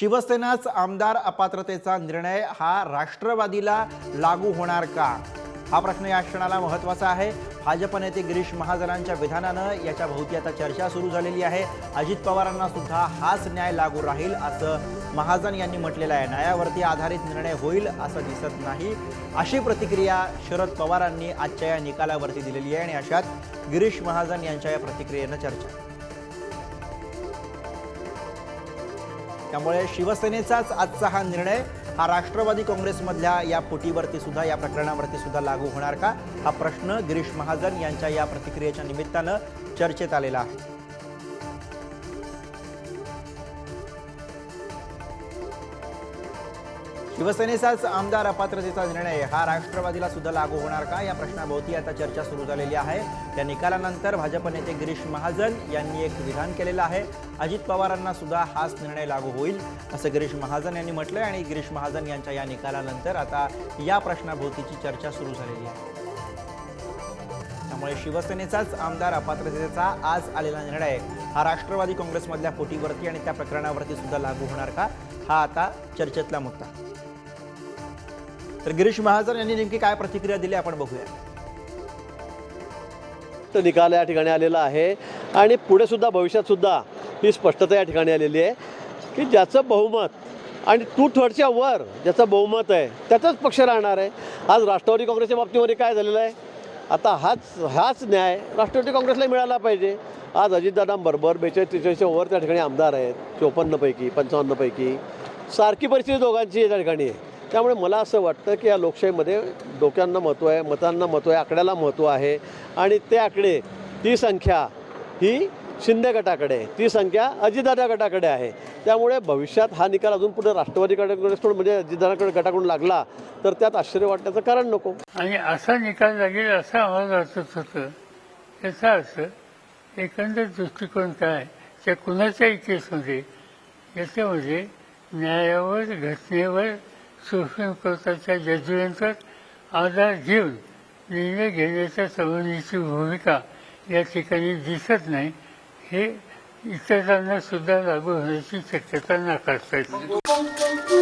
शिवसेनाच आमदार अपात्रतेचा निर्णय हा राष्ट्रवादीला लागू होणार का? हा प्रश्न या क्षणाला महत्त्वाचा आहे. भाजप नेते गिरीश महाजनांच्या विधानानं याच्या भोवती आता चर्चा सुरू झालेली आहे. अजित पवारांना सुद्धा हाच न्याय लागू राहील असं महाजन यांनी म्हटलेलं आहे. न्यायावरती आधारित निर्णय होईल असं दिसत नाही. अशी प्रतिक्रिया शरद पवारांनी आजच्या या निकालावरती दिलेली आहे आणि अशात गिरीश महाजन यांच्या या प्रतिक्रियेनं चर्चा. त्यामुळे शिवसेनेचाच आजचा हा निर्णय हा राष्ट्रवादी काँग्रेसमधल्या या फुटीवरती सुद्धा या प्रकरणावरती सुद्धा लागू होणार का? हा प्रश्न गिरीश महाजन यांच्या या प्रतिक्रियेच्या निमित्तानं चर्चेत आलेला आहे. शिवसेनेचाच आमदार अपात्रतेचा निर्णय. हा राष्ट्रवादीला सुद्धा लागू होणार का? या प्रश्नाभोवती आता चर्चा सुरू झालेली आहे. त्या निकालानंतर भाजप नेते गिरीश महाजन यांनी एक विधान केलेलं आहे. अजित पवारांना सुद्धा हाच निर्णय लागू होईल असं गिरीश महाजन यांनी म्हटलंय. आणि गिरीश महाजन यांच्या या निकालानंतर आता या प्रश्नाभोवतीची चर्चा सुरू झालेली आहे. त्यामुळे शिवसेनेचाच आमदार अपात्रतेचा आज आलेला निर्णय. हा राष्ट्रवादी काँग्रेसमधल्या पोटीवरती आणि त्या प्रकरणावरती सुद्धा लागू होणार का? हा आता चर्चेतला मुद्दा. तर गिरीश महाजन यांनी नेमकी काय प्रतिक्रिया दिली आपण बघूया. निकाल या ठिकाणी आलेला आहे आणि पुढे सुद्धा भविष्यात सुद्धा ही स्पष्टता या ठिकाणी आलेली आहे की ज्याचं बहुमत आणि टू थर्डच्या वर ज्याचं बहुमत आहे त्याचाच पक्ष राहणार आहे. आज राष्ट्रवादी काँग्रेसच्या बाबतीमध्ये काय झालेलं आहे? आता हाच हाच न्याय राष्ट्रवादी काँग्रेसला मिळाला पाहिजे. आज अजितदादांबरोबर बेचाळीस त्रेचाळीसच्या ओव्हर त्या ठिकाणी आमदार आहेत चोपन्नपैकी पंचावन्नपैकी सारखी परिस्थिती दोघांची त्या ठिकाणी. आहे त्यामुळे मला असं वाटतं की या लोकशाहीमध्ये डोक्यांना महत्त्व आहे मतांना महत्त्व आहे आकड्याला महत्त्व आहे. आणि ते आकडे ती संख्या ही शिंदे गटाकडे ती संख्या अजितदादा गटाकडे आहे. त्यामुळे भविष्यात हा निकाल अजून पुढे राष्ट्रवादीकडे म्हणजे अजितदादाकडे गटाकडून लागला तर त्यात आश्चर्य वाटण्याचं कारण नको. आणि असा निकाल लागेल असं आम्हाला वाटत होतं. याचा अर्थ एकंदर दृष्टिकोन काय? त्या कुणाच्या इतिहासमध्ये? याच्यामध्ये म्हणजे न्यायावर घटनेवर सुप्रीम कोर्टाच्या जजमेंटवर आधार घेऊन निर्णय घेण्याच्या संबंधीची भूमिका या ठिकाणी दिसत नाही. हे इतरांना सुद्धा लागू होण्याची शक्यता नाकारता येते.